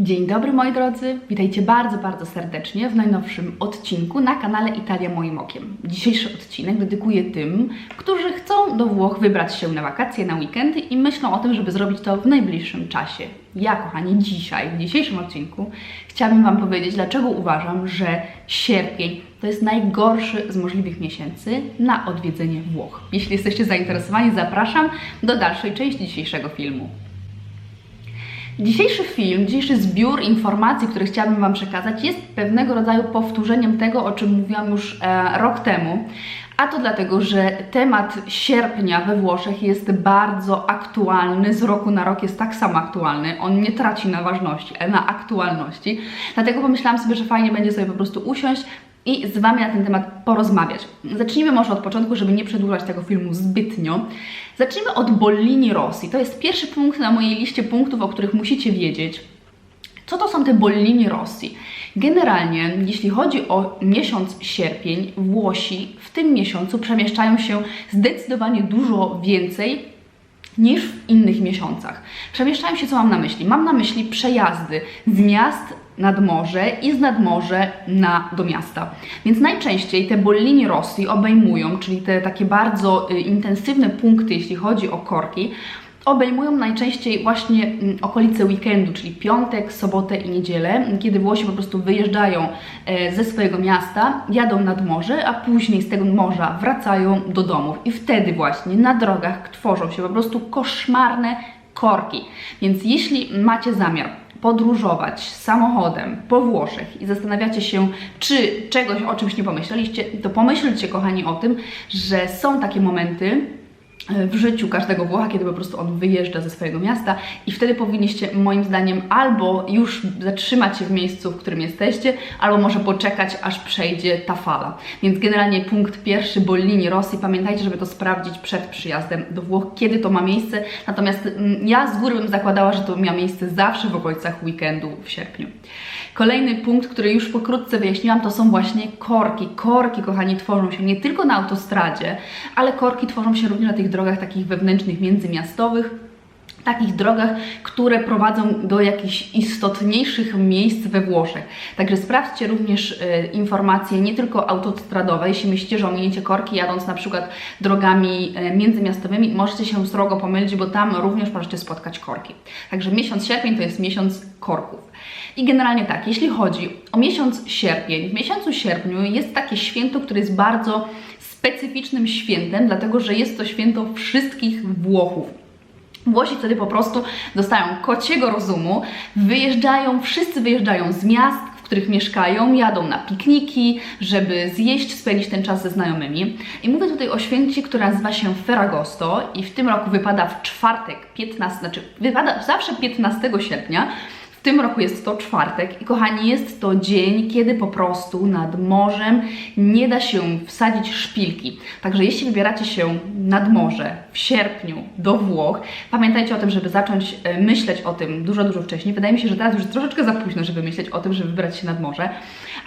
Dzień dobry moi drodzy, witajcie bardzo, bardzo serdecznie w najnowszym odcinku na kanale Italia Moim Okiem. Dzisiejszy odcinek dedykuję tym, którzy chcą do Włoch wybrać się na wakacje, na weekendy i myślą o tym, żeby zrobić to w najbliższym czasie. Ja, kochani, dzisiaj, w dzisiejszym odcinku chciałabym Wam powiedzieć, dlaczego uważam, że sierpień to jest najgorszy z możliwych miesięcy na odwiedzenie Włoch. Jeśli jesteście zainteresowani, zapraszam do dalszej części dzisiejszego filmu. Dzisiejszy film, dzisiejszy zbiór informacji, które chciałabym Wam przekazać, jest pewnego rodzaju powtórzeniem tego, o czym mówiłam już e, rok temu. A to dlatego, że temat sierpnia we Włoszech jest bardzo aktualny, z roku na rok jest tak samo aktualny. On nie traci na ważności, ale na aktualności. Dlatego pomyślałam sobie, że fajnie będzie sobie po prostu usiąść i z Wami na ten temat porozmawiać. Zacznijmy może od początku, żeby nie przedłużać tego filmu zbytnio. Zacznijmy od Bollini Rossi. To jest pierwszy punkt na mojej liście punktów, o których musicie wiedzieć. Co to są te Bollini Rossi? Generalnie, jeśli chodzi o miesiąc sierpień, Włosi w tym miesiącu przemieszczają się zdecydowanie dużo więcej niż w innych miesiącach. Przemieszczają się, co mam na myśli? Mam na myśli przejazdy z miast nad morze i z nadmorze na, do miasta. Więc najczęściej te bollini rossi obejmują, czyli te takie bardzo y, intensywne punkty, jeśli chodzi o korki, obejmują najczęściej właśnie mm, okolice weekendu, czyli piątek, sobotę i niedzielę, kiedy Włosi po prostu wyjeżdżają e, ze swojego miasta, jadą nad morze, a później z tego morza wracają do domów. I wtedy właśnie na drogach tworzą się po prostu koszmarne korki. Więc jeśli macie zamiar podróżować samochodem po Włoszech i zastanawiacie się, czy czegoś o czymś nie pomyśleliście, to pomyślcie, kochani, o tym, że są takie momenty, w życiu każdego Włocha, kiedy po prostu on wyjeżdża ze swojego miasta i wtedy powinniście moim zdaniem albo już zatrzymać się w miejscu, w którym jesteście, albo może poczekać, aż przejdzie ta fala. Więc generalnie punkt pierwszy, Bollini Rossi, pamiętajcie, żeby to sprawdzić przed przyjazdem do Włoch, kiedy to ma miejsce, natomiast mm, ja z góry bym zakładała, że to miało miejsce zawsze w okolicach weekendu w sierpniu. Kolejny punkt, który już pokrótce wyjaśniłam, to są właśnie korki. Korki, kochani, tworzą się nie tylko na autostradzie, ale korki tworzą się również na tych drogach takich wewnętrznych, międzymiastowych, takich drogach, które prowadzą do jakichś istotniejszych miejsc we Włoszech. Także sprawdźcie również e, informacje nie tylko autostradowe, jeśli myślicie, że ominiecie korki jadąc na przykład drogami e, międzymiastowymi, możecie się srogo pomylić, bo tam również możecie spotkać korki. Także miesiąc sierpień to jest miesiąc korków. I generalnie tak, jeśli chodzi o miesiąc sierpień, w miesiącu sierpniu jest takie święto, które jest bardzo specyficznym świętem, dlatego że jest to święto wszystkich Włochów. Włosi wtedy po prostu dostają kociego rozumu, wyjeżdżają, wszyscy wyjeżdżają z miast, w których mieszkają, jadą na pikniki, żeby zjeść, spędzić ten czas ze znajomymi. I mówię tutaj o święcie, które nazywa się Ferragosto i w tym roku wypada w czwartek, 15, znaczy wypada zawsze 15 sierpnia, w tym roku jest to czwartek i kochani, jest to dzień, kiedy po prostu nad morzem nie da się wsadzić szpilki. Także jeśli wybieracie się nad morze w sierpniu do Włoch, pamiętajcie o tym, żeby zacząć e, myśleć o tym dużo, dużo wcześniej. Wydaje mi się, że teraz już troszeczkę za późno, żeby myśleć o tym, żeby wybrać się nad morze.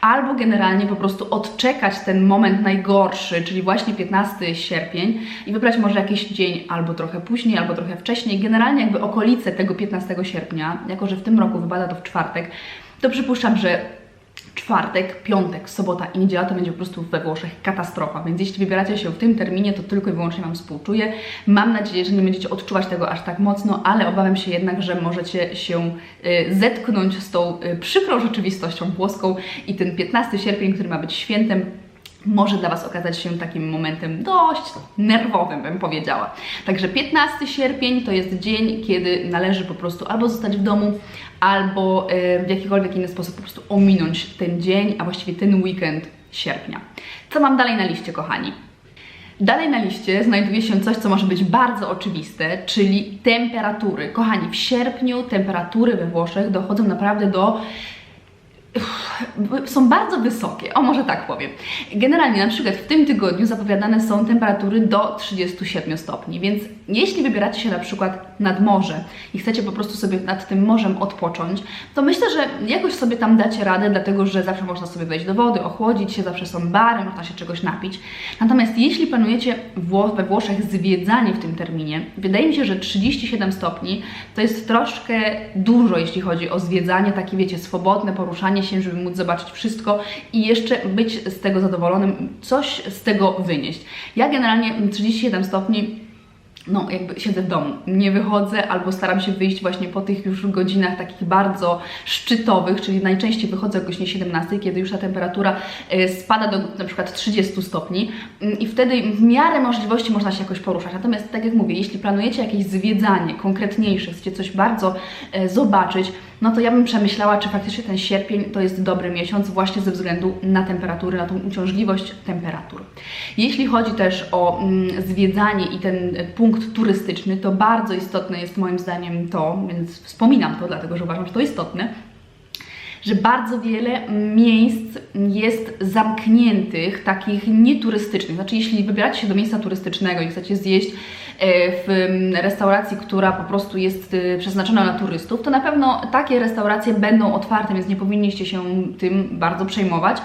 Albo generalnie po prostu odczekać ten moment najgorszy, czyli właśnie 15 sierpień i wybrać może jakiś dzień albo trochę później, albo trochę wcześniej. Generalnie jakby okolice tego 15 sierpnia, jako że w tym roku wypada to w czwartek, to przypuszczam, że czwartek, piątek, sobota i niedziela to będzie po prostu we Włoszech katastrofa. Więc jeśli wybieracie się w tym terminie, to tylko i wyłącznie Wam współczuję. Mam nadzieję, że nie będziecie odczuwać tego aż tak mocno, ale obawiam się jednak, że możecie się y, zetknąć z tą y, przykrą rzeczywistością włoską i ten 15 sierpień, który ma być świętem, może dla Was okazać się takim momentem dość nerwowym, bym powiedziała. Także 15 sierpień to jest dzień, kiedy należy po prostu albo zostać w domu, albo e, w jakikolwiek inny sposób po prostu ominąć ten dzień, a właściwie ten weekend sierpnia. Co mam dalej na liście, kochani? Dalej na liście znajduje się coś, co może być bardzo oczywiste, czyli temperatury. Kochani, w sierpniu temperatury we Włoszech dochodzą naprawdę do są bardzo wysokie, o może tak powiem. Generalnie na przykład w tym tygodniu zapowiadane są temperatury do 37 stopni, więc jeśli wybieracie się na przykład nad morze i chcecie po prostu sobie nad tym morzem odpocząć, to myślę, że jakoś sobie tam dacie radę, dlatego że zawsze można sobie wejść do wody, ochłodzić się, zawsze są bary, można się czegoś napić. Natomiast jeśli planujecie we Włoszech zwiedzanie w tym terminie, wydaje mi się, że 37 stopni to jest troszkę dużo, jeśli chodzi o zwiedzanie, takie wiecie, swobodne poruszanie się, żeby móc zobaczyć wszystko i jeszcze być z tego zadowolonym, coś z tego wynieść. Ja generalnie 37 stopni no, jakby siedzę w domu, nie wychodzę albo staram się wyjść właśnie po tych już godzinach takich bardzo szczytowych, czyli najczęściej wychodzę o godzinie 17, kiedy już ta temperatura e, spada do na przykład 30 stopni mm, i wtedy w miarę możliwości można się jakoś poruszać. Natomiast tak jak mówię, jeśli planujecie jakieś zwiedzanie konkretniejsze, chcecie coś bardzo e, zobaczyć, no to ja bym przemyślała, czy faktycznie ten sierpień to jest dobry miesiąc właśnie ze względu na temperatury, na tą uciążliwość temperatur. Jeśli chodzi też o mm, zwiedzanie i ten punkt turystyczny, to bardzo istotne jest moim zdaniem to, więc wspominam to, dlatego że uważam, że to istotne, że bardzo wiele miejsc jest zamkniętych, takich nieturystycznych. Znaczy, jeśli wybieracie się do miejsca turystycznego i chcecie zjeść E, w restauracji, która po prostu jest e, przeznaczona na turystów, to na pewno takie restauracje będą otwarte, więc nie powinniście się tym bardzo przejmować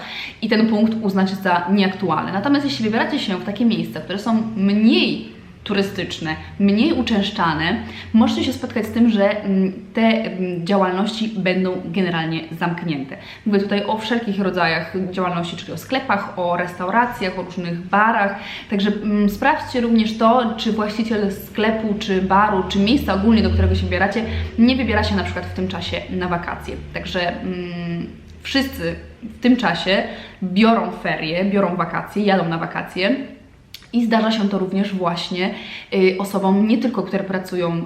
i ten punkt uznać za nieaktualny. Natomiast jeśli wybieracie się w takie miejsca, które są mniej turystyczne, mniej uczęszczane, możecie się spotkać z tym, że mm, te mm, działalności będą generalnie zamknięte. Mówię tutaj o wszelkich rodzajach działalności, czyli o sklepach, o restauracjach, o różnych barach. Także mm, sprawdźcie również to, czy właściciel sklepu, czy baru, czy miejsca ogólnie, do którego się wybieracie, nie wybiera się na przykład w tym czasie na wakacje. Także mm, wszyscy w tym czasie biorą ferie, biorą wakacje, jadą na wakacje i zdarza się to również właśnie y, osobom nie tylko, które pracują y,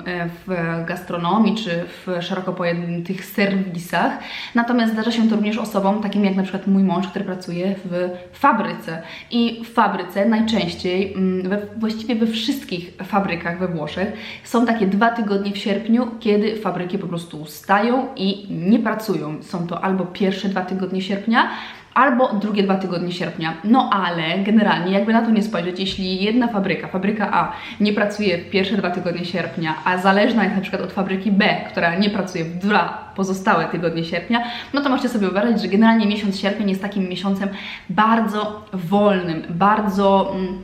w gastronomii czy w szeroko pojętych serwisach, natomiast zdarza się to również osobom takim jak na przykład mój mąż, który pracuje w fabryce. I w fabryce najczęściej, mm, we, właściwie we wszystkich fabrykach we Włoszech, są takie dwa tygodnie w sierpniu, kiedy fabryki po prostu stają i nie pracują. Są to albo pierwsze dwa tygodnie sierpnia, albo drugie dwa tygodnie sierpnia. No ale generalnie, jakby na to nie spojrzeć, jeśli jedna fabryka, fabryka A, nie pracuje pierwsze dwa tygodnie sierpnia, a zależna jest na przykład od fabryki B, która nie pracuje w dwa pozostałe tygodnie sierpnia, no to możecie sobie wyobrazić, że generalnie miesiąc sierpień jest takim miesiącem bardzo wolnym, bardzo mm,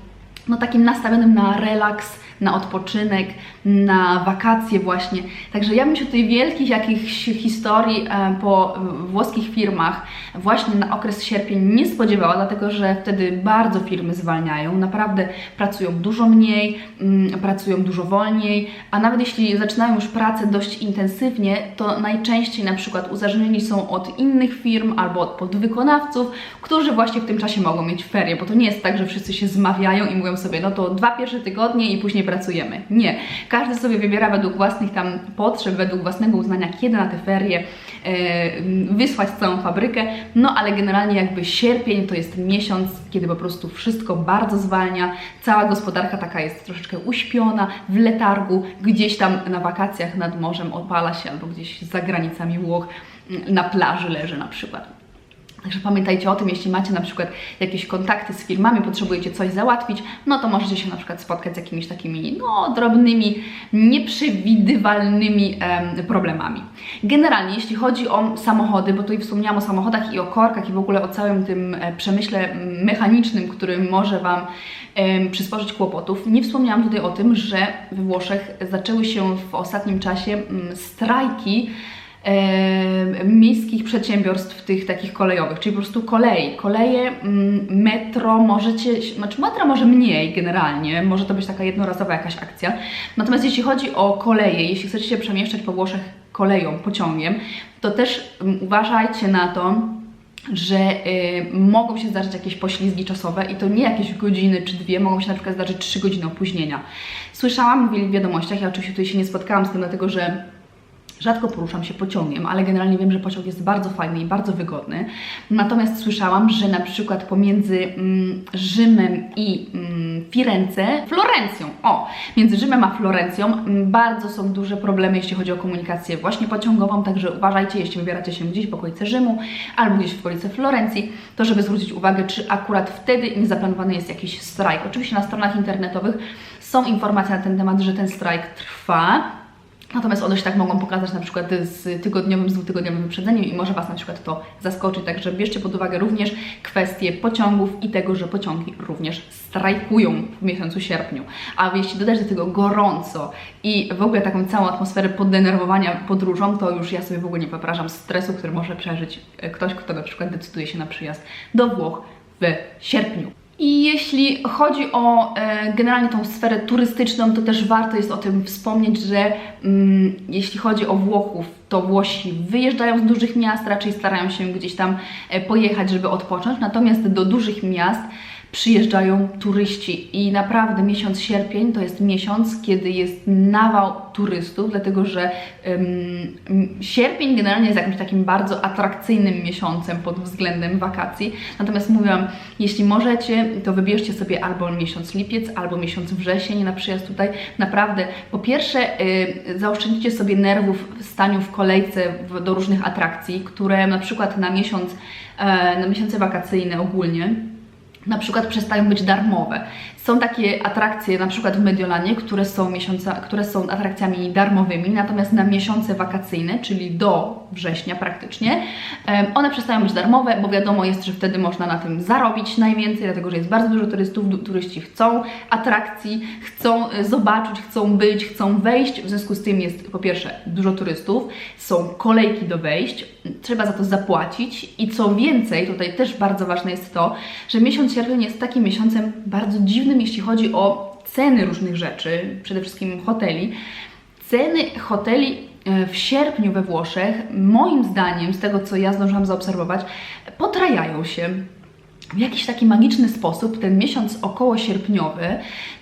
no takim nastawionym na relaks, na odpoczynek, na wakacje właśnie. Także ja bym się tutaj wielkich jakichś historii e, po włoskich firmach właśnie na okres sierpień nie spodziewała, dlatego że wtedy bardzo firmy zwalniają, naprawdę pracują dużo mniej, mm, pracują dużo wolniej, a nawet jeśli zaczynają już pracę dość intensywnie, to najczęściej na przykład uzależnieni są od innych firm albo od podwykonawców, którzy właśnie w tym czasie mogą mieć ferie, bo to nie jest tak, że wszyscy się zmawiają i mówią sobie, no to dwa pierwsze tygodnie i później pracujemy. Nie. Każdy sobie wybiera według własnych tam potrzeb, według własnego uznania, kiedy na te ferie e, wysłać całą fabrykę. No ale generalnie jakby sierpień to jest miesiąc, kiedy po prostu wszystko bardzo zwalnia, cała gospodarka taka jest troszeczkę uśpiona, w letargu, gdzieś tam na wakacjach nad morzem opala się albo gdzieś za granicami Włoch na plaży leży na przykład. Także pamiętajcie o tym, jeśli macie na przykład jakieś kontakty z firmami, potrzebujecie coś załatwić, no to możecie się na przykład spotkać z jakimiś takimi no, drobnymi, nieprzewidywalnymi em, problemami. Generalnie, jeśli chodzi o samochody, bo tutaj wspomniałam o samochodach i o korkach i w ogóle o całym tym e, przemyśle mechanicznym, który może Wam em, przysporzyć kłopotów, nie wspomniałam tutaj o tym, że we Włoszech zaczęły się w ostatnim czasie m, strajki miejskich przedsiębiorstw tych takich kolejowych, czyli po prostu kolei. Koleje, mm, metro, możecie, znaczy metro może mniej generalnie, może to być taka jednorazowa jakaś akcja. Natomiast jeśli chodzi o koleje, jeśli chcecie się przemieszczać po Włoszech koleją, pociągiem, to też um, uważajcie na to, że y, mogą się zdarzyć jakieś poślizgi czasowe i to nie jakieś godziny czy dwie, mogą się na przykład zdarzyć trzy godziny opóźnienia. Słyszałam, mówili w wiadomościach, ja oczywiście tutaj się nie spotkałam z tym, dlatego że Rzadko poruszam się pociągiem, ale generalnie wiem, że pociąg jest bardzo fajny i bardzo wygodny. Natomiast słyszałam, że na przykład pomiędzy mm, Rzymem i mm, Firence, Florencją, o, między Rzymem a Florencją mm, bardzo są duże problemy, jeśli chodzi o komunikację właśnie pociągową, także uważajcie, jeśli wybieracie się gdzieś w okolice Rzymu albo gdzieś w okolice Florencji, to żeby zwrócić uwagę, czy akurat wtedy nie zaplanowany jest jakiś strajk. Oczywiście na stronach internetowych są informacje na ten temat, że ten strajk trwa. Natomiast one się tak mogą pokazać na przykład z tygodniowym, z dwutygodniowym wyprzedzeniem i może Was na przykład to zaskoczyć. Także bierzcie pod uwagę również kwestie pociągów i tego, że pociągi również strajkują w miesiącu sierpniu. A jeśli dodać do tego gorąco i w ogóle taką całą atmosferę poddenerwowania podróżą, to już ja sobie w ogóle nie wyobrażam stresu, który może przeżyć e, ktoś, kto na przykład decyduje się na przyjazd do Włoch w sierpniu. I jeśli chodzi o e, generalnie tą sferę turystyczną, to też warto jest o tym wspomnieć, że mm, jeśli chodzi o Włochów, to Włosi wyjeżdżają z dużych miast, raczej starają się gdzieś tam e, pojechać, żeby odpocząć, natomiast do dużych miast przyjeżdżają turyści i naprawdę miesiąc sierpień to jest miesiąc, kiedy jest nawał turystów, dlatego że um, sierpień generalnie jest jakimś takim bardzo atrakcyjnym miesiącem pod względem wakacji. Natomiast mówiłam, jeśli możecie, to wybierzcie sobie albo miesiąc lipiec, albo miesiąc wrzesień na przyjazd tutaj. Naprawdę, po pierwsze, y, zaoszczędzicie sobie nerwów w staniu w kolejce w, do różnych atrakcji, które na przykład na miesiąc, y, na miesiące wakacyjne ogólnie na przykład przestają być darmowe. Są takie atrakcje, na przykład w Mediolanie, które są, miesiąca, które są atrakcjami darmowymi, natomiast na miesiące wakacyjne, czyli do września praktycznie, one przestają być darmowe, bo wiadomo jest, że wtedy można na tym zarobić najwięcej, dlatego że jest bardzo dużo turystów, turyści chcą atrakcji, chcą e, zobaczyć, chcą być, chcą wejść, w związku z tym jest po pierwsze dużo turystów, są kolejki do wejść, trzeba za to zapłacić i co więcej, tutaj też bardzo ważne jest to, że miesiąc sierpień jest takim miesiącem bardzo dziwnym, jeśli chodzi o ceny różnych rzeczy, przede wszystkim hoteli. Ceny hoteli e, w sierpniu we Włoszech, moim zdaniem, z tego co ja zdążyłam zaobserwować, potrajają się w jakiś taki magiczny sposób ten miesiąc około sierpniowy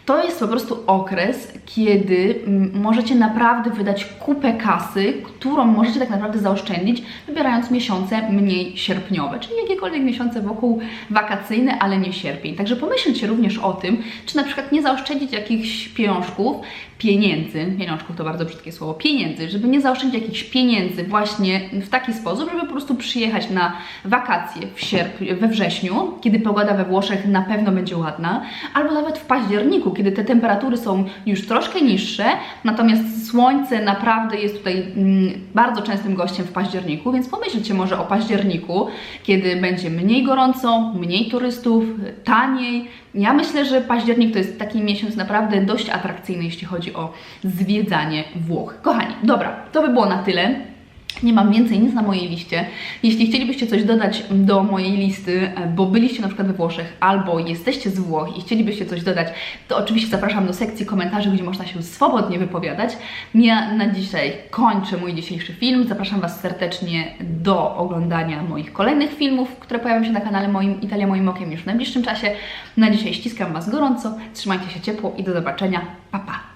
to jest po prostu okres, kiedy mm, możecie naprawdę wydać kupę kasy, którą możecie tak naprawdę zaoszczędzić, wybierając miesiące mniej sierpniowe, czyli jakiekolwiek miesiące wokół wakacyjne, ale nie sierpień. Także pomyślcie również o tym, czy na przykład nie zaoszczędzić jakichś pieniążków, pieniędzy, pieniążków to bardzo brzydkie słowo, pieniędzy, żeby nie zaoszczędzić jakichś pieniędzy właśnie w taki sposób, żeby po prostu przyjechać na wakacje w sierpniu, we wrześniu, kiedy pogoda we Włoszech na pewno będzie ładna, albo nawet w październiku, kiedy te temperatury są już troszkę niższe, natomiast słońce naprawdę jest tutaj mm, bardzo częstym gościem w październiku, więc pomyślcie może o październiku, kiedy będzie mniej gorąco, mniej turystów, taniej. Ja myślę, że październik to jest taki miesiąc naprawdę dość atrakcyjny, jeśli chodzi o zwiedzanie Włoch. Kochani, dobra, to by było na tyle. Nie mam więcej nic na mojej liście. Jeśli chcielibyście coś dodać do mojej listy, e, bo byliście na przykład we Włoszech albo jesteście z Włoch i chcielibyście coś dodać, to oczywiście zapraszam do sekcji komentarzy, gdzie można się swobodnie wypowiadać. Ja na dzisiaj kończę mój dzisiejszy film. Zapraszam Was serdecznie do oglądania moich kolejnych filmów, które pojawią się na kanale moim Italia Moim Okiem już w najbliższym czasie. Na dzisiaj ściskam Was gorąco, trzymajcie się ciepło i do zobaczenia. Pa, pa!